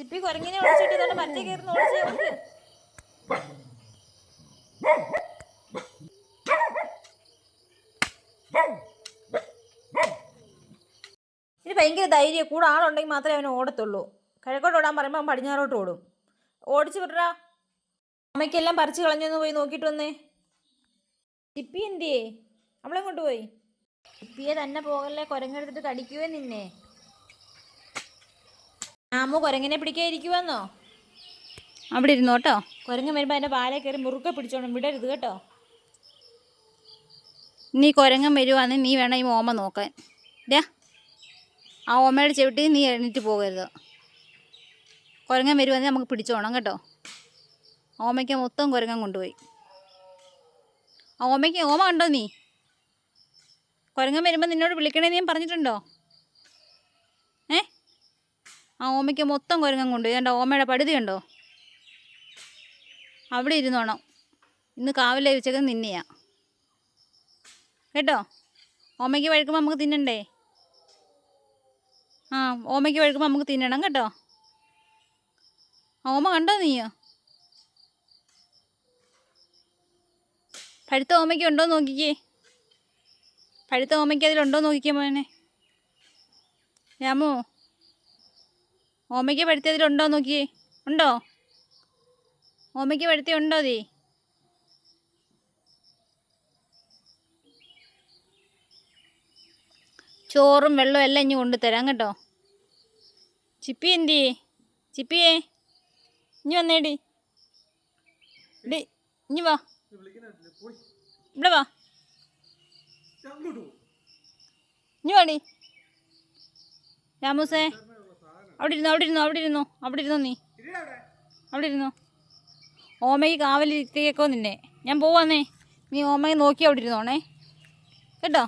ചിപ്പി കുരങ്ങിനെ ഒളിച്ചിട്ട് ഇതോടെ മറ്റേ കയറുന്ന ഒളിച്ചേ ഓടിക്ക്. ഇനി ഭയങ്കര ധൈര്യം കൂടെ ആളുണ്ടെങ്കിൽ മാത്രമേ അവന് ഓടത്തുള്ളൂ. കിഴക്കോട്ട് ഓടാൻ പറയുമ്പോൾ അവൻ പടിഞ്ഞാറോട്ട് ഓടും. ഓടിച്ചു വിടറാ അമ്മയ്ക്കെല്ലാം പറിച്ച് കളഞ്ഞൊന്ന് പോയി നോക്കിയിട്ട് വന്നേ. ചിപ്പി എന്തിയേ? അവളെങ്ങോട്ട് പോയി? ചിപ്പിയെ തന്നെ പോകല്ലേ കുരങ്ങെടുത്തിട്ട് കടിക്കുവേ നിന്നെ? ആമു കുരങ്ങനെ പിടിക്കാതിരിക്കുവെന്നോ? അവിടെ ഇരുന്നു കേട്ടോ. കുരങ്ങൻ വരുമ്പോൾ അതിന്റെ പാലെ കയറി മുറുക്കെ പിടിച്ചോണം. വിടരുത് കേട്ടോ. നീ കുരങ്ങൻ വരുവാണെങ്കിൽ നീ വേണം ഈ ഓമ നോക്കാൻ. ഡാ ആ ഓമയുടെ ചവിട്ടി നീ എഴുന്നേറ്റ് പോകരുത്. കുരങ്ങൻ വരുവാണെങ്കിൽ നമുക്ക് പിടിച്ചോണം കേട്ടോ. ഓമയ്ക്ക് മൊത്തം കുരങ്ങൻ കൊണ്ടുപോയി. ആ ഓമയ്ക്ക് ഓമ കണ്ടോ നീ? കുരങ്ങൻ വരുമ്പോൾ നിന്നോട് വിളിക്കണേ നീ പറഞ്ഞിട്ടുണ്ടോ? ആ ഓമയ്ക്ക് മൊത്തം കുരങ്ങൻ കൊണ്ടുപോയി എന്റെ ഓമയുടെ പടുതി ഉണ്ടോ അവിടെ ഇരുന്നോണം ഇന്ന് കാവിലെ വെച്ചത് നിന്നെയാ. കേട്ടോ? ഓമയ്ക്ക് വഴുക്കുമ്പോൾ നമുക്ക് തിന്നണ്ടേ? ആ ഓമയ്ക്ക് വഴുക്കുമ്പോൾ നമുക്ക് തിന്നണം കേട്ടോ. ഓമ കണ്ടോ നീയോ? പഴുത്ത ഓമയ്ക്ക് ഉണ്ടോ നോക്കിക്കേ. പഴുത്ത ഓമയ്ക്ക് അതിലുണ്ടോ നോക്കിക്കേ മോനെ. രാമു ഓമയ്ക്ക് പഴുത്തതിലുണ്ടോ നോക്കിയേ? ഉണ്ടോ? ഓമയ്ക്ക് പഴുത്തി ഉണ്ടോ തീ ചോറും വെള്ളവും എല്ലാം ഇനി കൊണ്ടുതരാം കേട്ടോ. ചിപ്പി എന്തി ചിപ്പിയേ ഇനി വന്നേടി. ഇനി വാ. ഇവിടെ വാ. ഇനി വാടി. രാമൂസേ അവിടെ ഇരുന്നോ അവിടെ ഇരുന്നോ അവിടെ ഇരുന്നോ അവിടെ ഇരുന്നോ നീ. അവിടെ ഇരുന്നോ ഓമയ്ക്ക് കാവലിരിക്കേക്കോ നിന്നെ. ഞാൻ പോവാന്നേ. നീ ഓമയെ നോക്കി അവിടെ ഇരുന്നോണേ കേട്ടോ?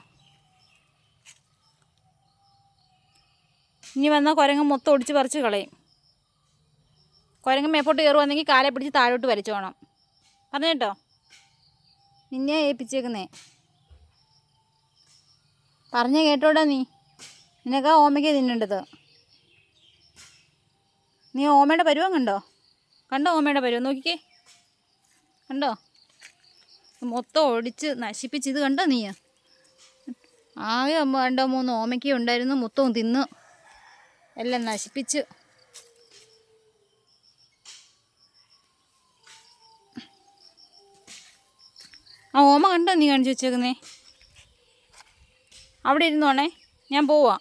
ഇനി വന്നാൽ കുരങ്ങൻ മൊത്തം ഒടിച്ച് പറിച്ച് കളയും. കുരങ്ങൻ മേപ്പോട്ട് കയറുവാണെങ്കിൽ കാലെ പിടിച്ച് താഴോട്ട് വരച്ചു വലിച്ചോണം. പറഞ്ഞു കേട്ടോ? നിന്നെ ഏൽപ്പിച്ചേക്കുന്നേ. പറഞ്ഞ കേട്ടോടാ നീ. നിനക്കാ ഓമയ്ക്ക് തിന്നേണ്ടത്. നീ ഓമയുടെ പരുവം കണ്ടോ? കണ്ടോ ഓമയുടെ പരുവം? നോക്കിക്കേ. കണ്ടോ? മൊത്തം ഒടിച്ച് നശിപ്പിച്ച് ഇത് കണ്ടോ നീ? ആകെ രണ്ടോ മൂന്ന് ഓമയ്ക്ക് ഉണ്ടായിരുന്നു മൊത്തവും തിന്ന് എല്ലാം നശിപ്പിച്ച്. ആ ഓമ കണ്ടോ നീ കാണിച്ചു വെച്ചേക്കുന്നേ? അവിടെ ഇരുന്നോണേ ഞാൻ പോവാ.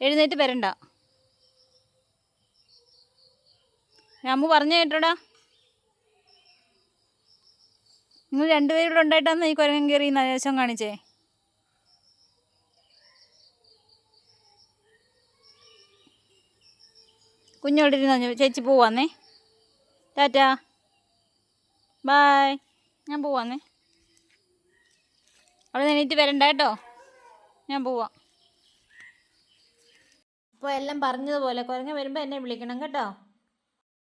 എഴുന്നേറ്റ് വരണ്ട. രാമു പറഞ്ഞു കേട്ടോടാ. നിങ്ങൾ രണ്ടുപേരും ഉണ്ടായിട്ടാന്ന് ഈ കുരങ്ങൻ കയറി നശം കാണിച്ചേ. കുഞ്ഞോടെ ഇരുന്നോ? ചേച്ചി പോവാന്നേ. ടാറ്റ. ബായ്. ഞാൻ പോവാന്നേ. അവിടെ എണീറ്റ് വരണ്ട കേട്ടോ. ഞാൻ പോവാം. അപ്പോൾ എല്ലാം പറഞ്ഞതുപോലെ കുരങ്ങ വരുമ്പോൾ എന്നെ വിളിക്കണം കേട്ടോ.